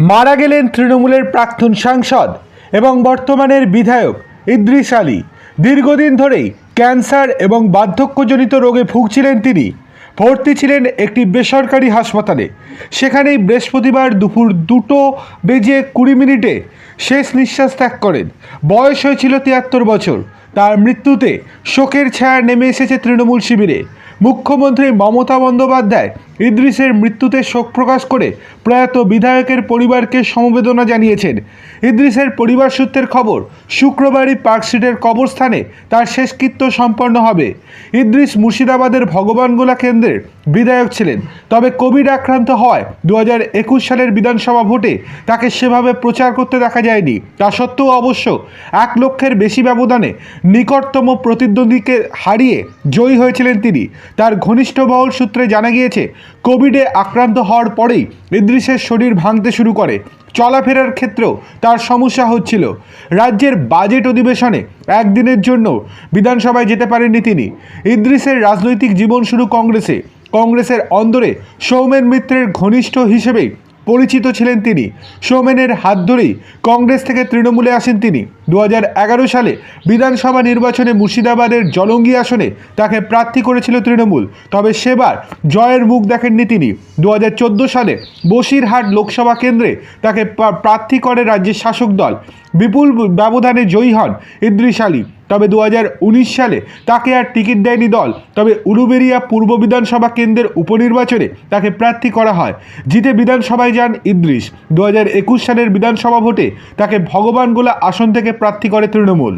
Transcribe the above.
মারা গেলেন তৃণমূলের প্রাক্তন সাংসদ এবং বর্তমানের বিধায়ক ইদ্রিস আলী। দীর্ঘদিন ধরেই ক্যান্সার এবং বার্ধক্যজনিত রোগে ভুগছিলেন তিনি। ভর্তি ছিলেন একটি বেসরকারি হাসপাতালে। সেখানেই বৃহস্পতিবার দুপুর দুটো বেজে কুড়ি মিনিটে শেষ নিঃশ্বাস ত্যাগ করেন। বয়স হয়েছিল তিয়াত্তর বছর। তার মৃত্যুতে শোকের ছায়া নেমে এসেছে তৃণমূল শিবিরে। মুখ্যমন্ত্রী মমতা বন্দ্যোপাধ্যায় ইদ্রিসের মৃত্যুতে শোক প্রকাশ করে প্রয়াত বিধায়কের পরিবারকে সমবেদনা জানিয়েছেন। ইদ্রিসের পরিবার সূত্রের খবর, শুক্রবারই পার্ক স্ট্রিটের কবরস্থানে তার শেষকৃত্য সম্পন্ন হবে। ইদ্রিস মুর্শিদাবাদের ভগবানগোলা কেন্দ্রের বিধায়ক ছিলেন। তবে কোভিড আক্রান্ত হয় দু সালের বিধানসভা ভোটে তাকে সেভাবে প্রচার করতে দেখা যায়নি। তা সত্ত্বেও অবশ্য এক লক্ষের বেশি ব্যবধানে নিকটতম প্রতিদ্বন্দ্বীকে হারিয়ে জয়ী হয়েছিলেন তিনি। তার ঘনিষ্ঠ বহল সূত্রে জানা গিয়েছে, কোভিডে আক্রান্ত হওয়ার পরেই ইদ্রিসের শরীর ভাঙতে শুরু করে। চলাফেরার ক্ষেত্রেও তার সমস্যা হচ্ছিল। রাজ্যের বাজেট অধিবেশনে একদিনের জন্য বিধানসভায় যেতে পারেননি তিনি। ইদ্রিসের রাজনৈতিক জীবন শুরু কংগ্রেসে। কংগ্রেসের অন্দরে সৌমেন মিত্রের ঘনিষ্ঠ হিসেবেই পরিচিত ছিলেন তিনি। সৌমেনের হাত ধরেই কংগ্রেস থেকে তৃণমূলে আসেন তিনি। দু হাজার এগারো সালে বিধানসভা নির্বাচনে মুর্শিদাবাদের জলঙ্গি আসনে তাকে প্রার্থী করেছিল তৃণমূল। তবে সেবার জয়ের মুখ দেখেননি তিনি। দু হাজার চোদ্দ সালে বসিরহাট লোকসভা কেন্দ্রে তাকে প্রার্থী করে রাজ্যের শাসক দল। বিপুল ব্যবধানে জয়ী হন ইদ্রিস আলী। তবে দু হাজার উনিশ সালে তাকে আর টিকিট দেয়নি দল। তবে উলুবেরিয়া পূর্ব বিধানসভা কেন্দ্রের উপনির্বাচনে তাকে প্রার্থী করা হয়। জিতে বিধানসভায় যান ইদ্রিস। দু সালের বিধানসভা ভোটে তাকে ভগবানগোলা আসন থেকে প্রার্থী করে তৃণমূল।